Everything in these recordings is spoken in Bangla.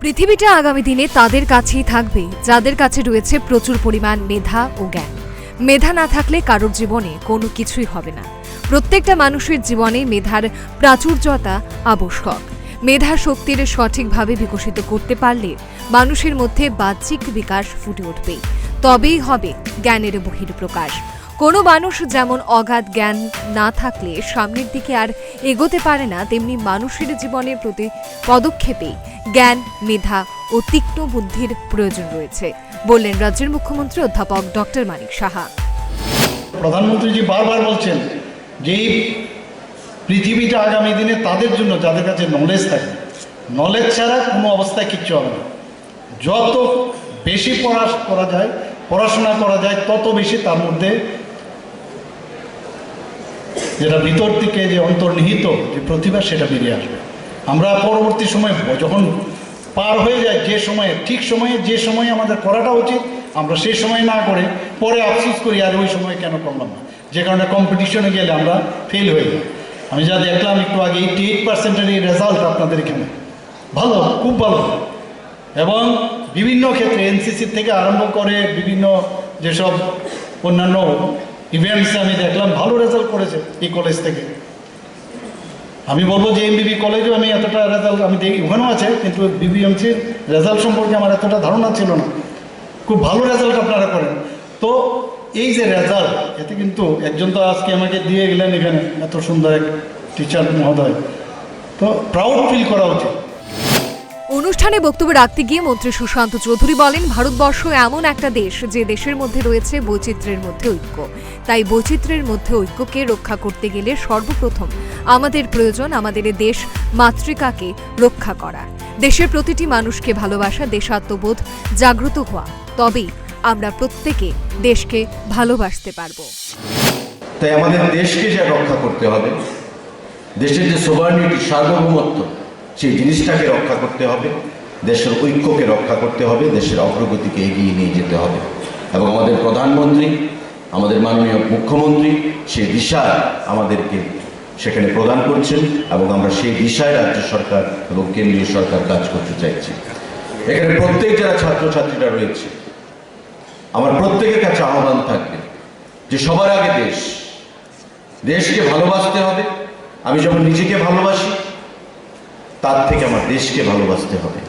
পৃথিবীটা আগামী দিনে তাদের কাছেই থাকবে, যাদের কাছে রয়েছে প্রচুর পরিমাণ মেধা ও জ্ঞান। মেধা না থাকলে কারোর জীবনে কোনো কিছুই হবে না। প্রত্যেকটা মানুষের জীবনে মেধার প্রাচুর্যতা আবশ্যক। মেধা শক্তির সঠিকভাবে বিকশিত করতে পারলে মানুষের মধ্যে বাহ্যিক বিকাশ ফুটে উঠবে। তবেই হবে জ্ঞানের বহির্প্রকাশ। কোনো মানুষ যেমন অগাধ জ্ঞান না থাকলে সামনের দিকে আর এগোতে পারে না, তেমনি মানুষের জীবনের প্রতি পদক্ষেপে জ্ঞান, মেধা ও তীক্ষ্ণ বুদ্ধির প্রয়োজন রয়েছে, বললেন রাজ্যের মুখ্যমন্ত্রী অধ্যাপক ডক্টর মানিক সাহা। প্রধানমন্ত্রীজি বারবার বলছেন যে পৃথিবীটা আগামী দিনে তাদের জন্য, যাদের কাছে নলেজ থাকে নলেজ ছাড়া কোনো অবস্থায় কিচ্ছু হবে না। যত বেশি পড়া করা যায়, পড়াশোনা করা যায়, তত বেশি তার মধ্যে যেটা ভিতর থেকে যে অন্তর্নিহিত যে প্রতিভা, সেটা বেরিয়ে আসবে। আমরা পরবর্তী সময় যখন পার হয়ে যায় যে সময়ে, ঠিক সময়ে, যে সময়ে আমাদের করাটা উচিত, আমরা সেই সময় না করে পরে আফসোস করি, আর, ওই সময় কেন করলাম না? যে কারণে কম্পিটিশনে গেলে আমরা ফেল হয়ে যাই। আমি যা দেখলাম, একটু আগে এইটি এইট পার্সেন্টের এই রেজাল্ট আপনাদের এখানে। ভালো, খুব ভালো। এবং বিভিন্ন ক্ষেত্রে এনসিসি থেকে আরম্ভ করে বিভিন্ন যেসব অন্যান্য ইভেন্টসে আমি দেখলাম, ভালো রেজাল্ট করেছে এই কলেজ থেকে। আমি বলব যে এমবিবি কলেজেও আমি এতটা রেজাল্ট আমি দেখি, ওখানেও আছে, কিন্তু বিবিএমসির রেজাল্ট সম্পর্কে আমার এতটা ধারণা ছিল না। খুব ভালো রেজাল্ট আপনারা করেন। তো এই যে রেজাল্ট এতে কিন্তু একজন তো আজকে আমাকে দিয়ে গেলেন এখানে, এত সুন্দর এক টিচার মহোদয়। তো প্রাউড ফিল করা উচিত। অনুষ্ঠানে বক্তব্য রাখতে গিয়ে মন্ত্রী সুশান্ত চৌধুরী বলেন, ভারতবর্ষ এমন একটা দেশ যে দেশের মধ্যে রয়েছে বৈচিত্র্যের মধ্যে ঐক্য। তাই বৈচিত্র্যের মধ্যে ঐক্যকে রক্ষা করতে গেলে সর্বপ্রথম আমাদের প্রয়োজন আমাদের দেশ মাতৃকাকে রক্ষা করা দেশের প্রতিটি মানুষকে ভালোবাসা, দেশাত্মবোধ জাগ্রত হওয়া, তবেই আমরা প্রত্যেকে দেশকে ভালোবাসতে পারব। তাই আমাদের দেশকে যা রক্ষা করতে হবে, দেশের যে সোভার্নিটি সার্বভৌমত্ব সেই জিনিসটাকে রক্ষা করতে হবে, দেশের ঐক্যকে রক্ষা করতে হবে, দেশের অগ্রগতিকে এগিয়ে নিয়ে যেতে হবে। এবং আমাদের প্রধানমন্ত্রী, আমাদের মাননীয় মুখ্যমন্ত্রী সেই দিশায় আমাদেরকে সেখানে প্রদান করছেন এবং আমরা সেই দিশায় রাজ্য সরকার এবং কেন্দ্রীয় সরকার কাজ করতে চাইছি। এখানে প্রত্যেক যারা ছাত্রছাত্রীরা রয়েছে, আমার প্রত্যেকের কাছে আহ্বান থাকবে যে সবার আগে দেশ, দেশকে ভালোবাসতে হবে। আমি যখন নিজেকে ভালোবাসি তার থেকে আমার দেশকে ভালোবাসতে হবে।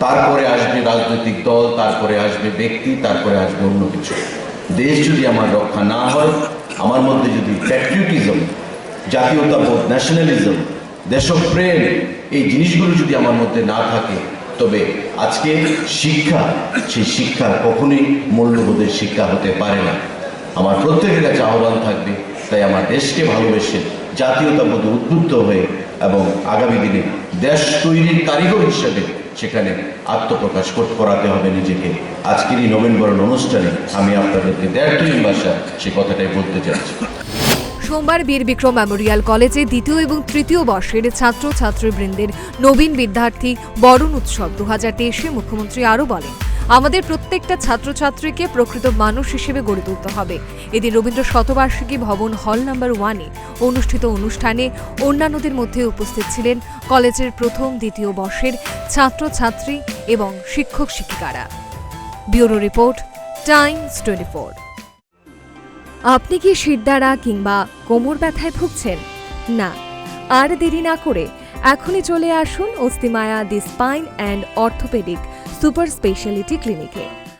তারপরে আসবে রাজনৈতিক দল, তারপরে আসবে ব্যক্তি, তারপরে আসবে অন্য কিছু। দেশ যদি আমার রক্ষা না হয়, আমার মধ্যে যদি প্যাট্রিয়টিজম জাতীয়তাবোধ ন্যাশনালিজম দেশপ্রেম, এই জিনিসগুলো যদি আমার মধ্যে না থাকে, তবে আজকে শিক্ষা, সেই শিক্ষা কখনোই মূল্যবোধের শিক্ষা হতে পারে না। আমার প্রত্যেকের কাছে আহ্বান থাকবে, তাই আমার দেশকে ভালোবেসে জাতীয়তাবোধে উদ্বুদ্ধ হয়ে এবং আগামী দিনে দেশ তৈরির কারিগর হিসেবে সেখানে আত্মপ্রকাশ করাতে হবে নিজেকে। আজকের এই নবীনবরণ অনুষ্ঠানে আমি আপনাদেরকে দেড় তিন ভাষা সে কথাটাই বলতে চাচ্ছি। সোমবার বীর বিক্রম মেমোরিয়াল কলেজে দ্বিতীয় এবং তৃতীয় বর্ষের ছাত্র ছাত্রীবৃন্দের নবীন বিদ্যার্থী বরণ উৎসব দু হাজার মুখ্যমন্ত্রী আরও বলেন আমাদের প্রত্যেকটা ছাত্রছাত্রীকে প্রকৃত মানুষ হিসেবে গড়ে তুলতে হবে। এদিন রবীন্দ্র শতবার্ষিকী ভবন হল নাম্বার ওয়ানে অনুষ্ঠিত অনুষ্ঠানে অন্যান্যদের মধ্যে উপস্থিত ছিলেন কলেজের প্রথম, দ্বিতীয় বর্ষের ছাত্রছাত্রী এবং শিক্ষক শিক্ষিকারা। Bureau report, Times twenty four. আপনি কি শিরদাঁড়া কিংবা কোমর ব্যথায় ভুগছেন? না। আর দেরি না করে এখনই চলে আসুন Astimaya the spine and orthopaedic super speciality ক্লিনিকে।